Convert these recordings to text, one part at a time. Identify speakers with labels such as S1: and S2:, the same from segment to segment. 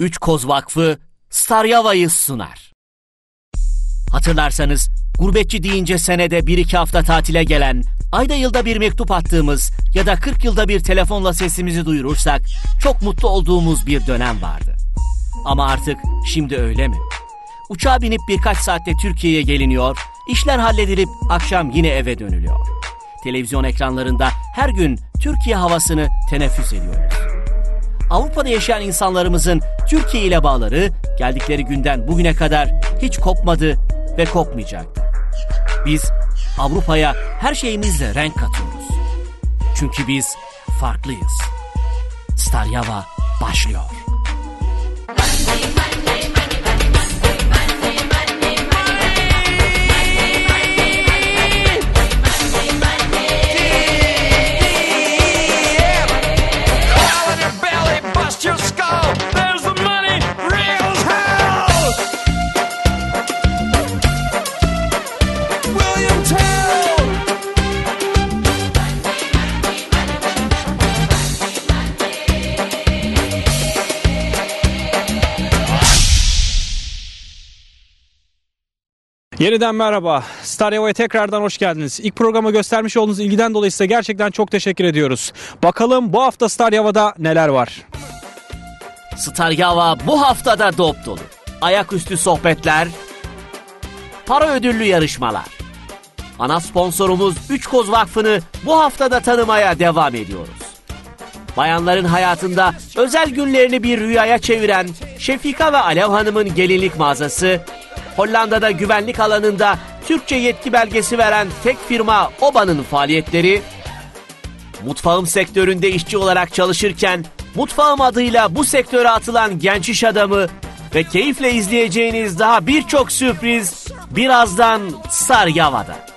S1: Üç Koz Vakfı Staryava'yı sunar. Hatırlarsanız gurbetçi deyince senede bir iki hafta tatile gelen, ayda yılda bir mektup attığımız ya da 40 yılda bir telefonla sesimizi duyurursak çok mutlu olduğumuz bir dönem vardı. Ama artık şimdi öyle mi? Uçağa binip birkaç saatte Türkiye'ye geliniyor, işler halledilip akşam yine eve dönülüyor. Televizyon ekranlarında her gün Türkiye havasını teneffüs ediyoruz. Avrupa'da yaşayan insanlarımızın Türkiye ile bağları geldikleri günden bugüne kadar hiç kopmadı ve kopmayacaktı. Biz Avrupa'ya her şeyimizle renk katıyoruz. Çünkü biz farklıyız. Staryava başlıyor.
S2: Yeniden merhaba. Star Yava'ya tekrardan hoş geldiniz. İlk programa göstermiş olduğunuz ilgiden dolayı size gerçekten çok teşekkür ediyoruz. Bakalım bu hafta Star Yava'da neler var?
S1: Staryava bu haftada dop dolu. Ayaküstü sohbetler, para ödüllü yarışmalar. Ana sponsorumuz Üç Koz Vakfı'nı bu haftada tanımaya devam ediyoruz. Bayanların hayatında özel günlerini bir rüyaya çeviren Şefika ve Alev Hanım'ın gelinlik mağazası, Hollanda'da güvenlik alanında Türkçe yetki belgesi veren tek firma OBA'nın faaliyetleri, Mutfağım sektöründe işçi olarak çalışırken Mutfağım adıyla bu sektöre atılan genç iş adamı ve keyifle izleyeceğiniz daha birçok sürpriz birazdan Saryava'da.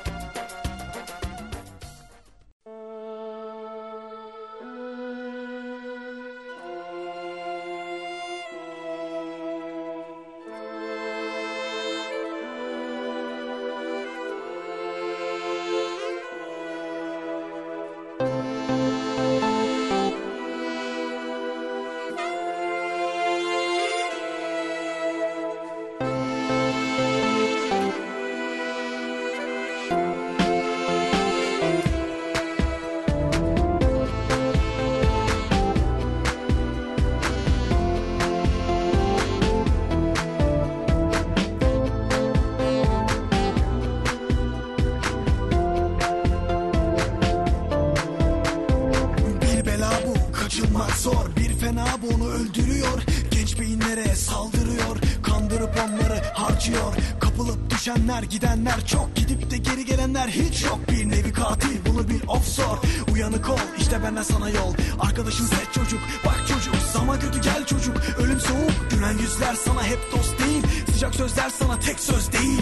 S3: Kaçınmak zor Bir fena bunu öldürüyor. Genç beyinlere saldırıyor Kandırıp onları harcıyor. Kapılıp düşenler gidenler çok Gidip de geri gelenler hiç yok. Bir nevi katil bunu bil of zor. Uyanık ol işte benden sana yol. Arkadaşım set çocuk bak çocuk Zaman kötü gel çocuk. Ölüm soğuk Gülen yüzler sana hep dost değil. Sıcak sözler sana tek söz değil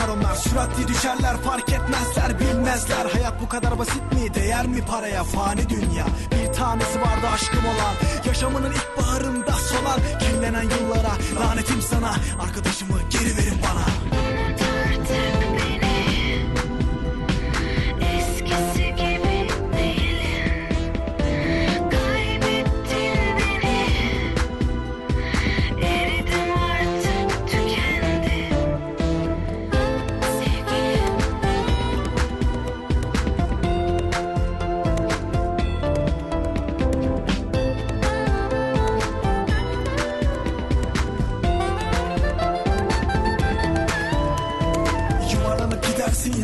S3: sanarlar onlar Süratli düşerler fark etmezler bilmezler. Hayat bu kadar basit mi değer mi paraya? Fani dünya Bir tanesi vardı aşkım olan. Yaşamının ilk baharında solan Kirlenen yıllara lanetim sana. Arkadaşımı geri verin bana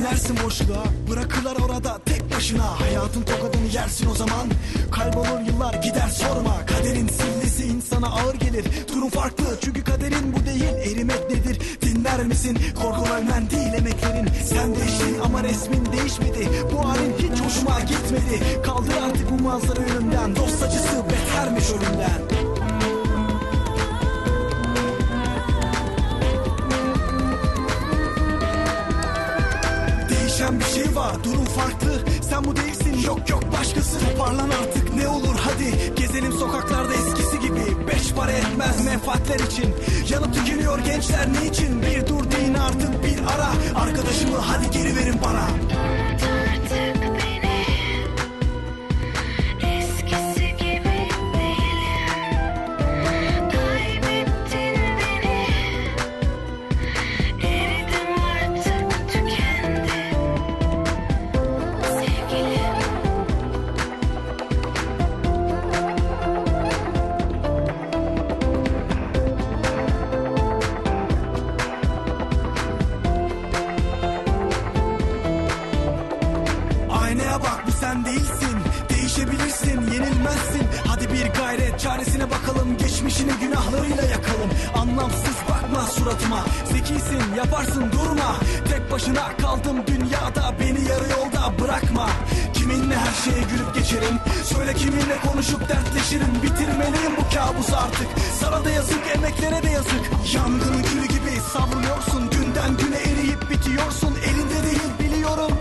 S3: inersin boşluğa Bırakırlar orada tek başına. Hayatın tokadını yersin o zaman. Kaybolur yıllar gider sorma. Kaderin sillesi insana ağır gelir. Durum farklı çünkü kaderin bu değil Erimek nedir? Dinler misin? Ölmen değil emeklerin. Sen değiştin ama resmin değişmedi. Bu halin hiç hoşuma gitmedi. Kaldır artık bu manzara önümden. Dost acısı betermiş ölümden Durum farklı. Sen bu değilsin. Yok yok. Başkası. Toparlan artık. Ne olur hadi. Gezelim sokaklarda eskisi gibi. Beş para etmez menfaatler için. Yanıp tükeniyor gençler niçin Bir dur deyin artık bir ara. Arkadaşımı hadi geri verin bana sen değilsin. Değişebilirsin yenilmezsin. Hadi bir gayret çaresine bakalım. Geçmişini günahlarıyla yakalım. Anlamsız bakma suratıma. Zekisin yaparsın durma. Tek başına kaldım dünyada. Beni yarı yolda bırakma. Kiminle her şeye gülüp geçerim? Söyle kiminle konuşup dertleşirim? Bitirmeliyim bu kabusu artık. Sana da yazık emeklere de yazık. Yangını gülü gibi savruluyorsun. Günden güne eriyip bitiyorsun. Elinde değil biliyorum.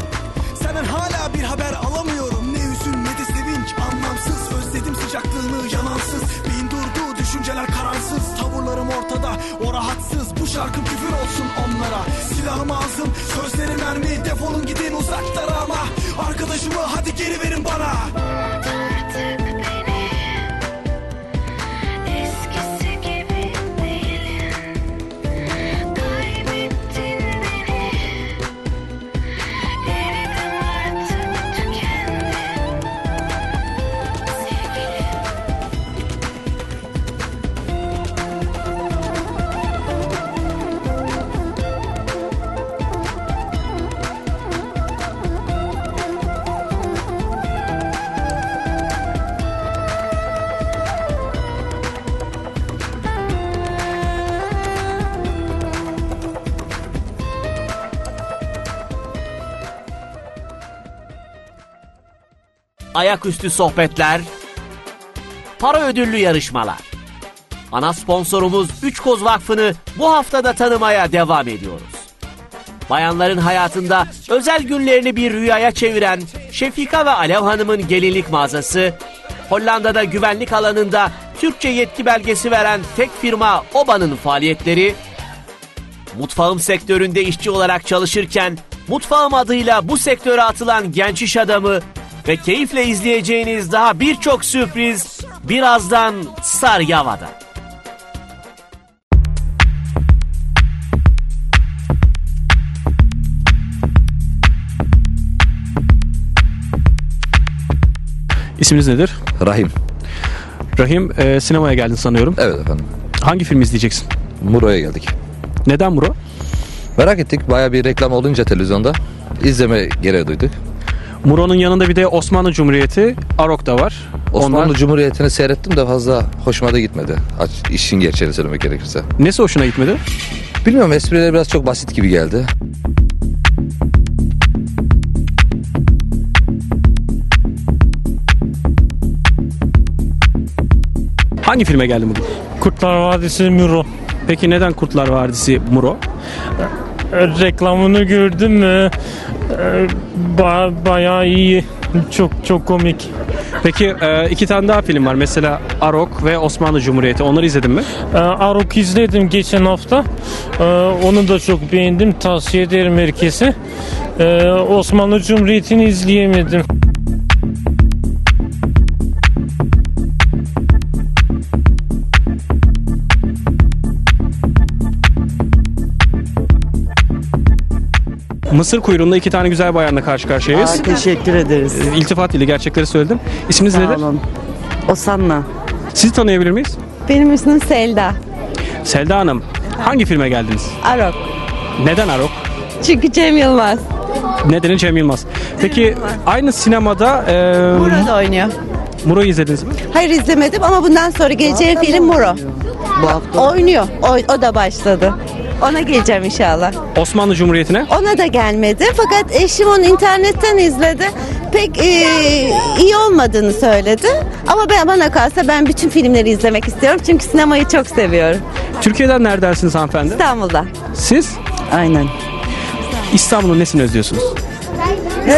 S3: Senden hala haber alamıyorum. Ne üzün ne de sevinç. Anlamsız Özledim sıcaklığını yalansız Bin durdu düşünceler kararsız. Tavırlarım ortada o rahatsız. Bu şarkım küfür olsun onlara. Silahım ağzım sözlerim mermi. Defolun gidin uzaklara ama. Arkadaşımı hadi geri verin bana
S1: ayaküstü sohbetler, para ödüllü yarışmalar. Ana sponsorumuz Üç Koz Vakfı'nı bu haftada tanımaya devam ediyoruz. Bayanların hayatında özel günlerini bir rüyaya çeviren Şefika ve Alev Hanım'ın gelinlik mağazası, Hollanda'da güvenlik alanında Türkçe yetki belgesi veren tek firma OBA'nın faaliyetleri, Mutfağım sektöründe işçi olarak çalışırken Mutfağım adıyla bu sektöre atılan genç iş adamı ve keyifle izleyeceğiniz daha birçok sürpriz birazdan Star Yava'da.
S2: İsminiz nedir?
S4: Rahim.
S2: Rahim e, sinemaya geldin sanıyorum.
S4: Evet efendim.
S2: Hangi film izleyeceksin?
S4: Muro'ya geldik.
S2: Neden Muro?
S4: Merak ettik. Baya bir reklam olunca televizyonda izleme gereği duyduk.
S2: Muro'nun yanında bir de Osmanlı Cumhuriyeti, Arok da var.
S4: Osmanlı
S2: Onlar
S4: Cumhuriyeti'ni seyrettim de fazla hoşuma da gitmedi. Aç, işin gerçeğini söylemek gerekirse.
S2: nesi hoşuna gitmedi?
S4: Bilmiyorum esprileri biraz çok basit gibi geldi.
S2: Hangi filme geldin bugün?
S5: Kurtlar Vadisi Muro.
S2: Peki neden Kurtlar Vadisi Muro?
S5: Reklamını gördüm mü? Ee, Ba- bayağı iyi. Çok çok komik.
S2: Peki e, iki tane daha film var. Mesela Arok ve Osmanlı Cumhuriyeti. Onları izledin mi?
S5: Ee, Arok izledim geçen hafta. Ee, Onu da çok beğendim. Tavsiye ederim herkese. Osmanlı Cumhuriyeti'ni izleyemedim.
S2: Mısır kuyruğunda iki tane güzel bayanla karşı karşıyayız.
S6: Aa, teşekkür ederiz.
S2: E, İltifat ile gerçekleri söyledim. İsminiz
S6: Sağ
S2: nedir?
S6: olun. Osanna.
S2: Sizi tanıyabilir miyiz?
S7: Benim ismim Selda.
S2: Selda Hanım. Hangi filme geldiniz?
S7: Arok.
S2: Neden Arok?
S7: Çünkü Cem Yılmaz.
S2: Nedeni Cem Yılmaz. Peki aynı sinemada e,
S7: Burada oynuyor.
S2: Muro'yu izlediniz mi?
S7: Hayır izlemedim ama bundan sonra geleceği film Muro.
S6: Bu hafta
S7: Oynuyor. O, o da başladı. Ona geleceğim inşallah.
S2: Osmanlı Cumhuriyeti'ne.
S7: Ona da gelmedi. Fakat eşim onu internetten izledi. Pek e, iyi olmadığını söyledi. Ama ben bana kalsa ben bütün filmleri izlemek istiyorum. Çünkü sinemayı çok seviyorum.
S2: Türkiye'den neredensiniz hanımefendi?
S7: İstanbul'da.
S2: Siz
S6: aynen.
S2: İstanbul'un nesini özlüyorsunuz?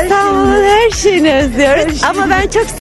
S7: İstanbul'un her şeyini özlüyoruz. Ama ben çok